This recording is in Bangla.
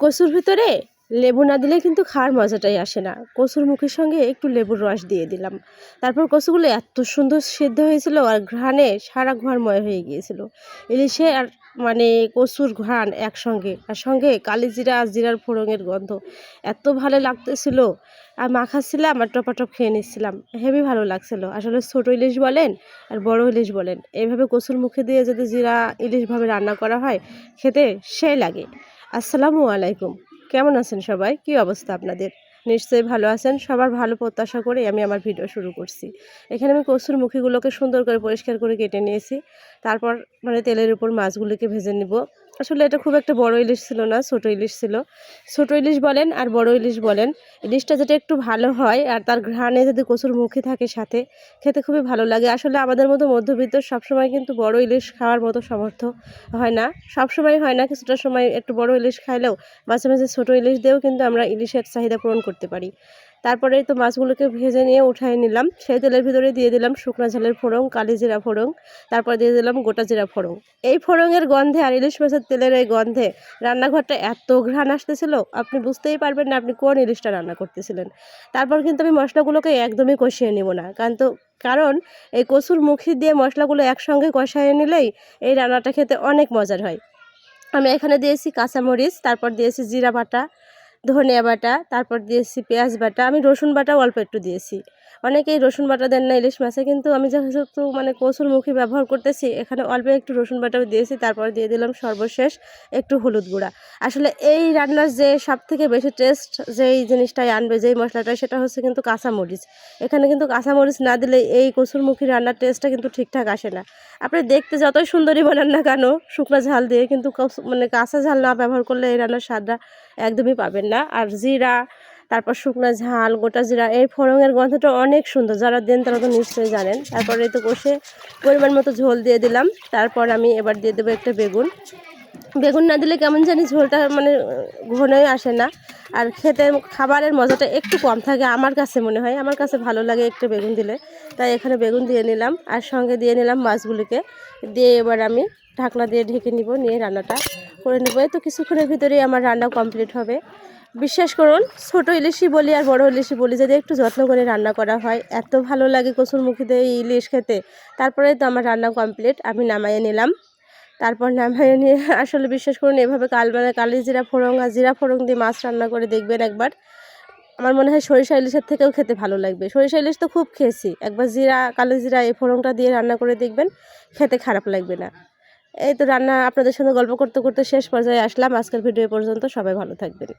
কচুর ভিতরে লেবু না দিলে কিন্তু খাওয়ার মজাটাই আসে না। কচুর মুখের সঙ্গে একটু লেবুর রস দিয়ে দিলাম। তারপর কচুগুলো এত সুন্দর সিদ্ধ হয়েছিল আর ঘ্রাণে সারা ঘরময় হয়ে গিয়েছিল। ইলিশে আর মানে কচুর ঘ্রাণ একসঙ্গে, আর সঙ্গে কালি জিরা আর জিরার ফোড়নের গন্ধ। এত ভালো লাগতেছিল। আর মাখাচ্ছিলাম আর টপাটপ খেয়ে নিচ্ছিলাম। হেভি ভালো লাগছিল। আসলে ছোট ইলিশ বলেন আর বড় ইলিশ বলেন এইভাবে কচুর মুখে দিয়ে যদি জিরা ইলিশভাবে রান্না করা হয়, খেতে সেই লাগে। আসসালামু আলাইকুম। কেমন আছেন সবাই? কি অবস্থা আপনাদের? নিশ্চয়ই ভালো আছেন। সবার ভালো প্রত্যাশা করে আমি আমার ভিডিও শুরু করছি। এখানে আমি কচুর মুখিগুলোকে সুন্দর করে পরিষ্কার করে কেটে নিয়েছি। তারপর মানে তেলের উপর মাছগুলোকে ভেজে নিব। আসলে এটা খুব একটা বড় ইলিশ ছিল না, ছোট ইলিশ ছিল। ছোট ইলিশ বলেন আর বড় ইলিশ বলেন, ইলিশটা যেটা একটু ভালো হয় আর তার ঘ্রাণে যদি কচুর মুখে থাকে সাথে, খেতে খুবই ভালো লাগে। আসলে আমাদের মতো মধ্যবিত্ত সবসময় কিন্তু বড় ইলিশ খাওয়ার মতো সামর্থ্য হয় না। সবসময় হয় না কিছুটা সময় একটু বড় ইলিশ খাইলেও মাঝে মাঝে ছোটো ইলিশ দিয়েও কিন্তু আমরা ইলিশের চাহিদা পূরণ করতে পারি। তারপরে তো মাছগুলোকে ভেজে নিয়ে উঠাই নিলাম। সেই তেলের ভিতরে দিয়ে দিলাম শুকনো ঝালের ফোড়ং কালি জিরা ফোড়ং তারপর দিয়ে দিলাম গোটা জিরা ফোড়ং এই ফোড়ঙের গন্ধে আর ইলিশ মাছের তেলের এই গন্ধে রান্নাঘরটা এত ঘ্রাণ আসতেছিল, আপনি বুঝতেই পারবেন না আপনি কোন ইলিশটা রান্না করতেছিলেন। তারপর কিন্তু আমি মশলাগুলোকে একদমই কষিয়ে নেব না। কারণ তো, কারণ এই কচুর মুখি দিয়ে মশলাগুলো একসঙ্গে কষাইয়ে নিলেই এই রান্নাটা খেতে অনেক মজার হয়। আমি এখানে দিয়েছি কাঁচামরিচ, তারপর দিয়েছি জিরা বাটা ধনিয়া বাটা তারপর দিয়েছি পেঁয়াজ বাটা আমি রসুন বাটা অল্প একটু দিয়েছি। অনেকেই রসুন বাটা দেন না, ইলিশ মাছে, কিন্তু আমি যেহেতু মানে কচুর মুখি ব্যবহার করতেছি, এখানে অল্প একটু রসুন বাটাও দিয়েছি, তারপর দিয়ে দিলাম সর্বশেষ একটু হলুদ গুঁড়া। আসলে এই রান্নার যে সব থেকে বেশি টেস্ট যেই জিনিসটাই আনবে, যেই মশলাটা সেটা হচ্ছে কিন্তু কাঁচামরিচ। এখানে কিন্তু কাঁচামরিচ না দিলে এই কচুর মুখি রান্নার টেস্টটা কিন্তু ঠিকঠাক আসে না। আপনি দেখতে যতই সুন্দরী বানান না কেন, শুকনো ঝাল দিয়ে কিন্তু মানে কাঁচা ঝাল না ব্যবহার করলে এই রান্নার স্বাদটা একদমই পাবেন না। আর জিরা তারপর শুকনো ঝাল, গোটা জিরা, এই ফোড়নের গন্ধটা অনেক সুন্দর। যারা দেন তারা তো নিশ্চয়ই জানেন। তারপরে তো কষে পরিমাণ মতো ঝোল দিয়ে দিলাম। তারপর আমি এবার দিয়ে দেবো একটা বেগুন। বেগুন না দিলে কেমন জানি ঝোলটা মানে ঘনই আসে না। আর খেতে খাবারের মজাটা একটু কম থাকে আমার কাছে মনে হয়। আমার কাছে ভালো লাগে একটু বেগুন দিলে। তাই এখানে বেগুন দিয়ে নিলাম আর সঙ্গে দিয়ে নিলাম মাছগুলিকে। দিয়ে এবার আমি ঢাকনা দিয়ে ঢেকে নিব, নিয়ে রান্নাটা করে নেব। এই তো কিছুক্ষণের ভিতরেই আমার রান্না কমপ্লিট হবে। বিশ্বাস করুন, ছোটো ইলিশই বলি আর বড় ইলিশই বলি, যদি একটু যত্ন করে রান্না করা হয়, এত ভালো লাগে কচুর মুখিতে এই ইলিশ খেতে। তারপরে তো আমার রান্না কমপ্লিট আমি নামাইয়ে নিলাম। তারপর নামাইয়ে নিয়ে আসলে বিশ্বাস করুন, এভাবে কাল মানে কালি জিরা ফোড়ং আর জিরা ফোড়ং দিয়ে মাছ রান্না করে দেখবেন একবার। আমার মনে হয় সরিষা ইলিশের থেকেও খেতে ভালো লাগবে। সরিষা ইলিশ তো খুব খেয়েছি, একবার জিরা, কালো জিরা এই ফোড়নটা দিয়ে রান্না করে দেখবেন, খেতে খারাপ লাগবে না। এই তো রান্না, আপনাদের সঙ্গে গল্প করতে করতে শেষ পর্যায়ে আসলাম। আজকের ভিডিও পর্যন্ত সবাই ভালো থাকবেন।